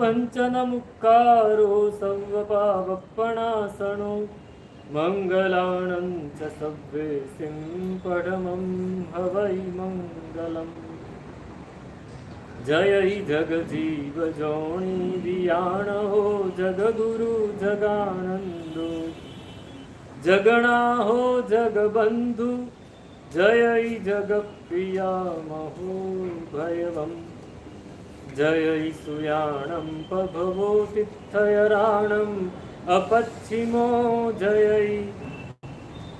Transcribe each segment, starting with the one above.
पञ्चनमुक्कारो सर्व मङ्गलाणं च सभ्ये सिंपडमं हवै मङ्गलम्। जय हि जगगुरु जगानन्दो। जगणाहो जगबन्धु जय जगप्रिया महो भयवम् जय सुयाणं पभवो तिथयराणम् अपच्छिमो जय।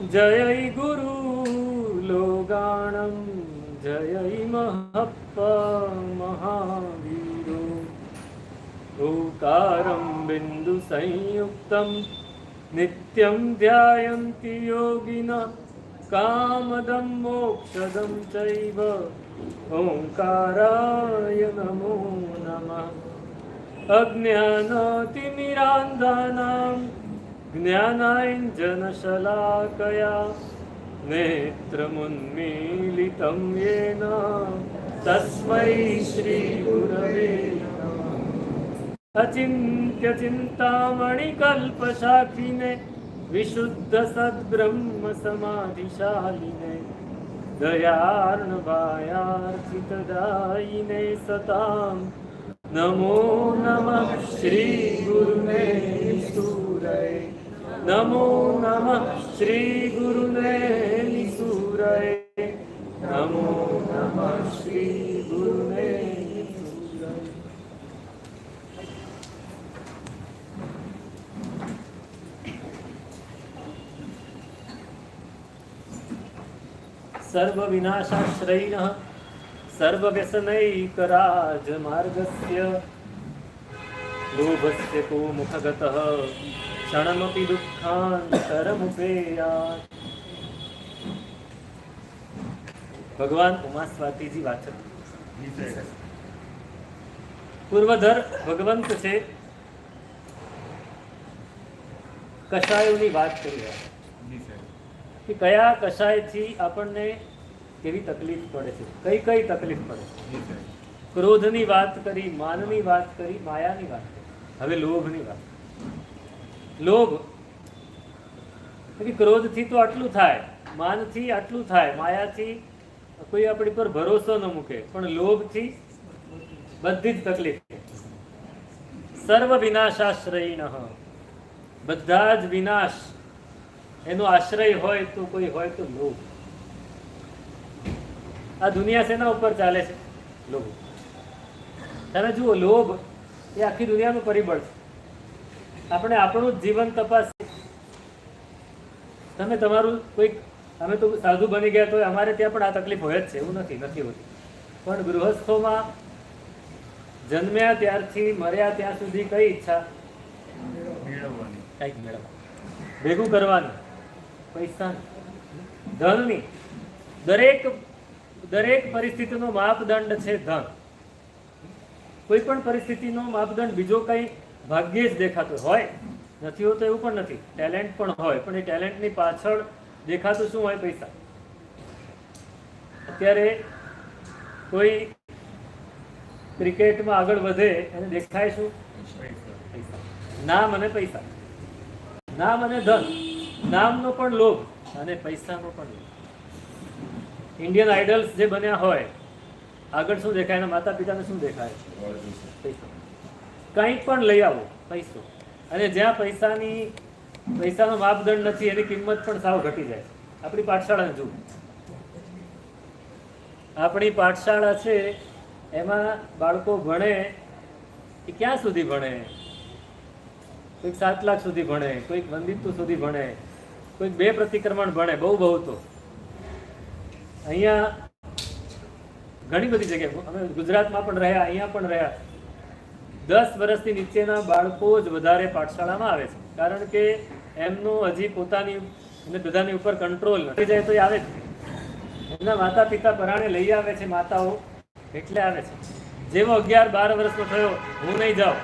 जय गुरुलोगाणं जय महावीरो। ओकारं बिन्दुसंयुक्तं नित्यं ध्यायन्ति योगिनः कामदं मोक्षदं चैव ओङ्काराय नमो नमः। अज्ञानतिमिरान्धानां ज्ञानाञ्जनशलाकया नेत्रमुन्मीलितं येन। तस्मै श्रीगुरवे વિશુદ્ધ સદબ્રહ્મ સમાધિશાલિને દયાર્ણવાયાર્થિતદાયિને સતામ નમો નમઃ શ્રી ગુરુને નિસૂરય નમો નમઃ શ્રી ગુરુને નિસૂરય નમો નમઃ શ્રી ગુરુને સર્વવિનાશાશ્રયિણ સર્વવ્યસનૈકરાજમાર્ગસ્ય લોભસ્ય કો મુખગત ક્ષણમપી દુઃખાંતરમુપેયા ભગવાન ઉમા સ્વાતિજી વાચક પૂર્વધર ભગવંત છે કશાયોની વાત કરી રહ્યા કે કયા કશાયથી આપણને કેવી તકલીફ પડે છે? કઈ કઈ તકલીફ પડે છે? ક્રોધની વાત કરી માનની વાત કરી માયાની વાત કરી. હવે લોભની વાત. લોભ? ક્રોધથી તો આટલું થાય માનથી આટલું થાય માયાથી કોઈ આપણી પર ભરોસો ન મૂકે પણ લોભથી બધી જ તકલીફ સર્વ વિનાશાશ્રયીન બધા જ વિનાશ એનો આશ્રય હોય તો કોઈ હોય તો લોભ આ દુનિયા શેના ઉપર ચાલે છે? લોભ તમે જુઓ લોભ એ આખી દુનિયાનું પરિબળ છે. આપણે આપણું જ જીવન તપાસ તમે તમારું કોઈક અમે તો સાધુ બની ગયા તો અમારે ત્યાં પણ આ તકલીફ હોય જ છે એવું નથી નથી હોતી. પણ ગૃહસ્થોમાં જન્મ્યા ત્યારથી મર્યા ત્યાં સુધી કઈ ઈચ્છા? કંઈક મેળવવા ભેગું કરવાનું. પૈસા ધનની. દરેક દરેક પરિસ્થિતિનો માપદંડ છે ધન. કોઈ પણ પરિસ્થિતિનો માપદંડ બીજો કંઈ ભાગ્યે જ દેખાતો હોય. નથી હોતો એવું પણ નથી. ટેલેન્ટ પણ હોય, પણ એ ટેલેન્ટની પાછળ દેખાતું શું હોય પૈસા? અત્યારે કોઈ ક્રિકેટમાં આગળ વધે એને દેખાય શું? પૈસા. નામ અને પૈસા. નામ અને ધન. નામનો પણ લોભ અને પૈસાનો પણ લોભ. ઇન્ડિયન આઇડલ્સ જે બન્યા હોય, આગળ શું દેખાય? એના માતા પિતાને શું દેખાય? કંઈ પણ લઈ આવો, પૈસો. અને જ્યાં પૈસાની, પૈસાનો માપદંડ નથી, એની કિંમત પણ સાવ ઘટી જાય. આપણી પાઠશાળા જુઓ. આપણી પાઠશાળા છે, એમાં બાળકો ભણે એ ક્યાં સુધી ભણે? કોઈક સાત લાખ સુધી ભણે, કોઈક વંદિત્વ સુધી ભણે. કોઈક બે પ્રતિક્રમણ ભણે, બહુ બહુ તો અહીંયા ઘણી બધી જગ્યાએ અમે ગુજરાતમાં પણ રહ્યા, અહીંયા પણ રહ્યા. દસ વર્ષથી નીચેના બાળકો જ વધારે પાઠશાળામાં આવે છે. કારણ કે એમનું હજી પોતાની અને બધાની ઉપર કંટ્રોલ નથી. જાય તો એ આવે જ. એમના માતા પિતા પરાણે લઈ આવે છે, માતાઓ એટલે આવે છે. જેવો અગિયાર બાર વર્ષનો થયો, હું નહીં જાઉં.